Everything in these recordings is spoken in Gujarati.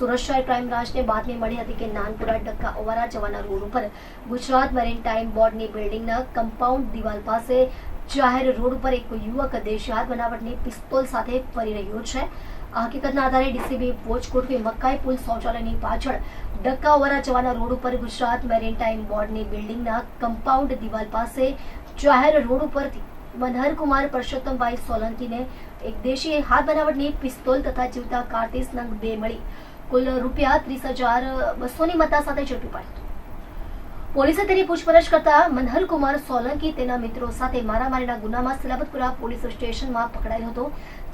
સુરત શહેર બાતમી મળી હતી કે નાનપુરા ડક્કા ઓવારા જવાના રોડ ઉપર ગુજરાત મેરીટાઈમ બોર્ડની બિલ્ડિંગના કમ્પાઉન્ડ દિવાલ પાસે જાહેર રોડ ઉપર એક યુવક દેશિયાત બનાવટની પિસ્તોલ સાથે ફરી રહ્યો છે. હકીકતના આધારે ડીસીબી ગોઠવી મકાઈ પુલ શૌચાલયની પાછળ ડક્કા ઓવારા જવાના રોડ ઉપર ગુજરાત મેરીટાઈમ બોર્ડની બિલ્ડિંગના કમ્પાઉન્ડ દિવાલ પાસે જાહેર રોડ ઉપરથી મનહરકુમાર પરસોત્તમભાઈ સોલંકીને એક દેશી હાથ બનાવટની પિસ્તોલ તથા જીવતા કાર્તીસ નંગ બે મળી. કુલ રૂપિયા ત્રીસ હજાર બસોની મત્તા સાથે ઝડપી પાડ્યો પોલીસે તેની પૂછપરછ કરતા મનહરકુમાર સોલંકી તેના મિત્રો સાથે મારામારીના ગુનામાં સલાબતપુરા પોલીસ સ્ટેશનમાં પકડાયો હતો,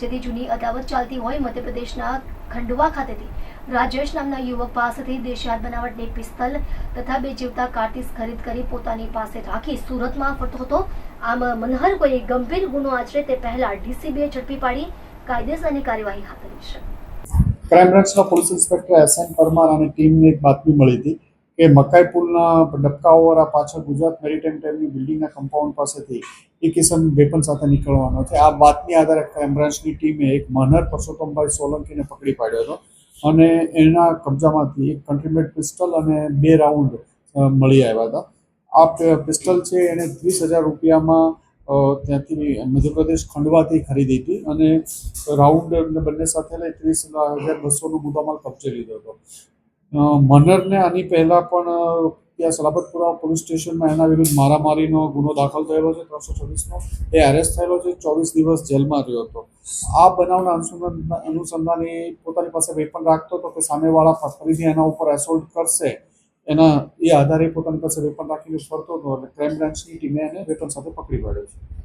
જેથી જૂની અદાવત ચાલતી હોય મધ્યપ્રદેશના ખંડવા ખાતેથી. રાજેશ નામના યુવક પાસેથી દેશિયાત બનાવટની પિસ્તલ તથા બે જીવતા કાર્તિસ ખરીદ કરી પોતાની પાસે રાખી સુરતમાં ફરતો હતો. આમ મનહર કોઈ ગંભીર ગુનો આચરે તે પહેલા ડીસીબીએ ઝડપી પાડી, કાયદેસરની કાર્યવાહી હાથ ધરી છે. ક્રાઇમ બ્રાન્ચના police inspector S N Parmar અને ટીમને એક બાતમી મળી હતી કે મકાઈ પુલના ડબકાઓવાળા પાછળ ગુજરાત મેરીટાઈમ ટાઈમની બિલ્ડિંગના કમ્પાઉન્ડ પાસેથી એક કિસમ વેપન સાથે નીકળવાનો છે. આ વાતની આધારે ક્રાઇમ બ્રાન્ચની ટીમે એક મનહર પરસોત્તમભાઈ સોલંકીને પકડી પાડ્યો હતો અને એના કબજામાંથી એક કન્ટ્રીમેટ પિસ્ટલ અને બે રાઉન્ડ મળી આવ્યા હતા. આ પિસ્ટલ છે એને ત્રીસ હજાર રૂપિયામાં ત્યાંથી મધ્યપ્રદેશ ખંડવાથી ખરીદી હતી અને રાઉન્ડ બંને સાથે લઈ ત્રીસ હજાર બસોનો મુદ્દામાલ કબજે લીધો હતો. મનરને આની પહેલા પણ ત્યાં સલાબતપુરા પોલીસ સ્ટેશનમાં એના વિરુદ્ધ મારામારીનો ગુનો દાખલ થયેલો છે, ત્રણસો છવ્વીસનો. એ એરેસ્ટ થયેલો છે, ચોવીસ દિવસ જેલમાં રહ્યો હતો. આ બનાવના અનુસંધાન અનુસંધાન એ પોતાની પાસે વેપન રાખતો હતો કે સામેવાળા ફરીથી એના ઉપર એસોલ્ટ કરશે. એના એ આધારે પોતાની પાસે વેપન રાખીને ફરતો હતો એટલે ક્રાઇમ બ્રાન્ચની ટીમે એને વેપન સાથે પકડી પાડ્યો છે.